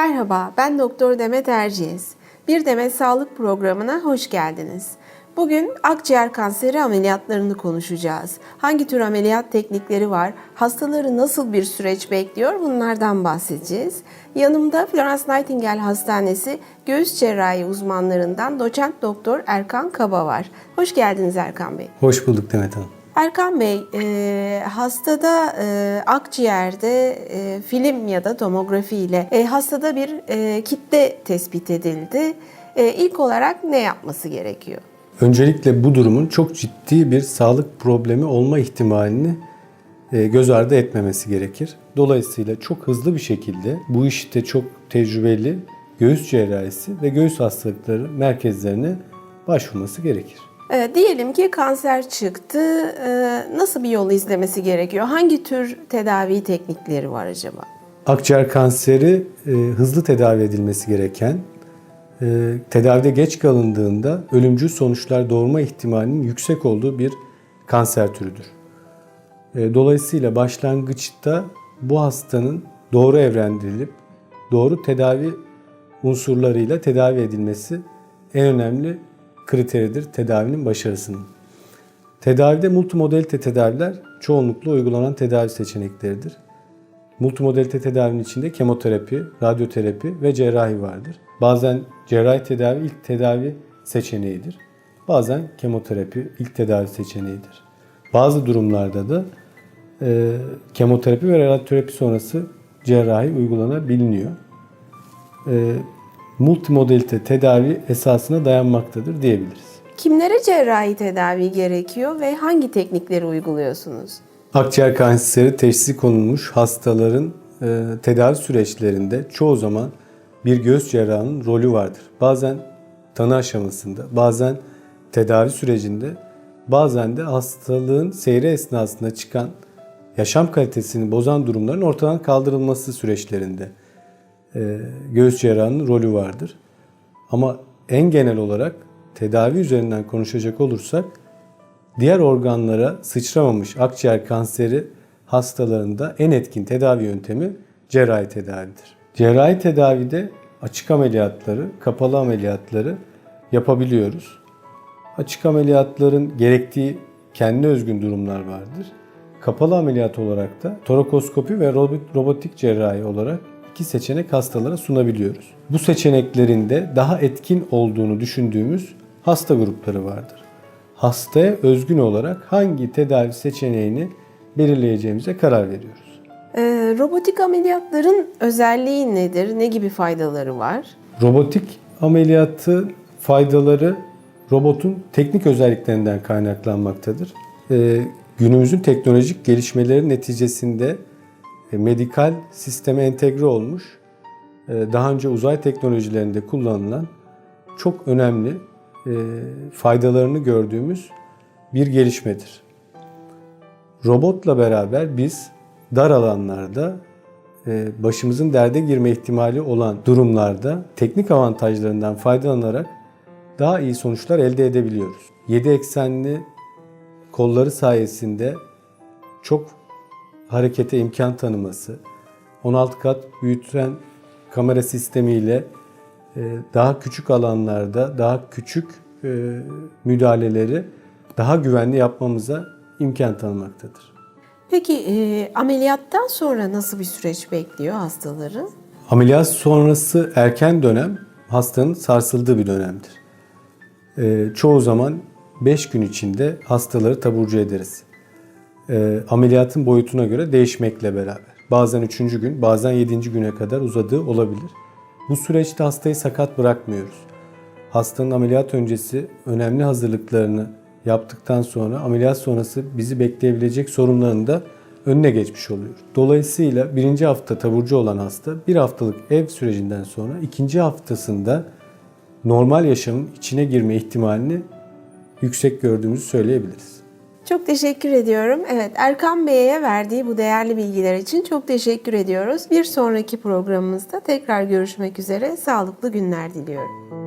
Merhaba, ben Doktor Demet Erciyes. Bir Demet Sağlık programına hoş geldiniz. Bugün akciğer kanseri ameliyatlarını konuşacağız. Hangi tür ameliyat teknikleri var? Hastaları nasıl bir süreç bekliyor? Bunlardan bahsedeceğiz. Yanımda Florence Nightingale Hastanesi göğüs cerrahi uzmanlarından doçent doktor Erkan Kaba var. Hoş geldiniz Erkan Bey. Hoş bulduk Demet Hanım. Erkan Bey, e, hastada e, akciğerde e, film ya da tomografi ile e, hastada bir e, kitle tespit edildi. E, ilk olarak ne yapması gerekiyor? Öncelikle bu durumun çok ciddi bir sağlık problemi olma ihtimalini e, göz ardı etmemesi gerekir. Dolayısıyla çok hızlı bir şekilde bu işte çok tecrübeli göğüs cerrahisi ve göğüs hastalıkları merkezlerine başvurması gerekir. E, diyelim ki kanser çıktı. E, nasıl bir yol izlemesi gerekiyor? Hangi tür tedavi teknikleri var acaba? Akciğer kanseri e, hızlı tedavi edilmesi gereken, e, tedavide geç kalındığında ölümcül sonuçlar doğurma ihtimalinin yüksek olduğu bir kanser türüdür. E, dolayısıyla başlangıçta bu hastanın doğru evrendirilip doğru tedavi unsurlarıyla tedavi edilmesi en önemli kriteridir tedavinin başarısının. Tedavide multimodalite tedaviler çoğunlukla uygulanan tedavi seçenekleridir. Multimodalite tedavinin içinde kemoterapi, radyoterapi ve cerrahi vardır. Bazen cerrahi tedavi ilk tedavi seçeneğidir. Bazen kemoterapi ilk tedavi seçeneğidir. Bazı durumlarda da e, kemoterapi ve radyoterapi sonrası cerrahi uygulanabiliyor. E, multimodalite tedavi esasına dayanmaktadır diyebiliriz. Kimlere cerrahi tedavi gerekiyor ve hangi teknikleri uyguluyorsunuz? Akciğer kanseri teşhisi konulmuş hastaların e, tedavi süreçlerinde çoğu zaman bir göğüs cerrahının rolü vardır. Bazen tanı aşamasında, bazen tedavi sürecinde, bazen de hastalığın seyri esnasında çıkan yaşam kalitesini bozan durumların ortadan kaldırılması süreçlerinde göğüs cerrahının rolü vardır. Ama en genel olarak tedavi üzerinden konuşacak olursak diğer organlara sıçramamış akciğer kanseri hastalarında en etkin tedavi yöntemi cerrahi tedavidir. Cerrahi tedavide açık ameliyatları, kapalı ameliyatları yapabiliyoruz. Açık ameliyatların gerektiği kendi özgün durumlar vardır. Kapalı ameliyat olarak da torakoskopi ve robotik cerrahi olarak iki seçenek hastalara sunabiliyoruz. Bu seçeneklerin de daha etkin olduğunu düşündüğümüz hasta grupları vardır. Hastaya özgün olarak hangi tedavi seçeneğini belirleyeceğimize karar veriyoruz. Ee, robotik ameliyatların özelliği nedir? Ne gibi faydaları var? Robotik ameliyatı faydaları robotun teknik özelliklerinden kaynaklanmaktadır. Ee, günümüzün teknolojik gelişmeleri neticesinde e, medikal sisteme entegre olmuş, e, daha önce uzay teknolojilerinde kullanılan çok önemli e, faydalarını gördüğümüz bir gelişmedir. Robotla beraber biz dar alanlarda e, başımızın derde girme ihtimali olan durumlarda teknik avantajlarından faydalanarak daha iyi sonuçlar elde edebiliyoruz. 7 eksenli kolları sayesinde çok harekete imkan tanıması, 16 kat büyüten kamera sistemiyle e, daha küçük alanlarda daha küçük e, müdahaleleri daha güvenli yapmamıza imkan tanımaktadır. Peki e, ameliyattan sonra nasıl bir süreç bekliyor hastaları? Ameliyat sonrası erken dönem hastanın sarsıldığı bir dönemdir. E, çoğu zaman 5 gün içinde hastaları taburcu ederiz. E, ameliyatın boyutuna göre değişmekle beraber. Bazen 3. gün, bazen 7. güne kadar uzadığı olabilir. Bu süreçte hastayı sakat bırakmıyoruz. Hastanın ameliyat öncesi önemli hazırlıklarını yaptıktan sonra ameliyat sonrası bizi bekleyebilecek sorunların da önüne geçmiş oluyor. Dolayısıyla birinci hafta taburcu olan hasta bir haftalık ev sürecinden sonra ikinci haftasında normal yaşamın içine girme ihtimalini yüksek gördüğümüzü söyleyebiliriz. Çok teşekkür ediyorum. Evet Erkan Bey'e verdiği bu değerli bilgiler için çok teşekkür ediyoruz. Bir sonraki programımızda tekrar görüşmek üzere. Sağlıklı günler diliyorum.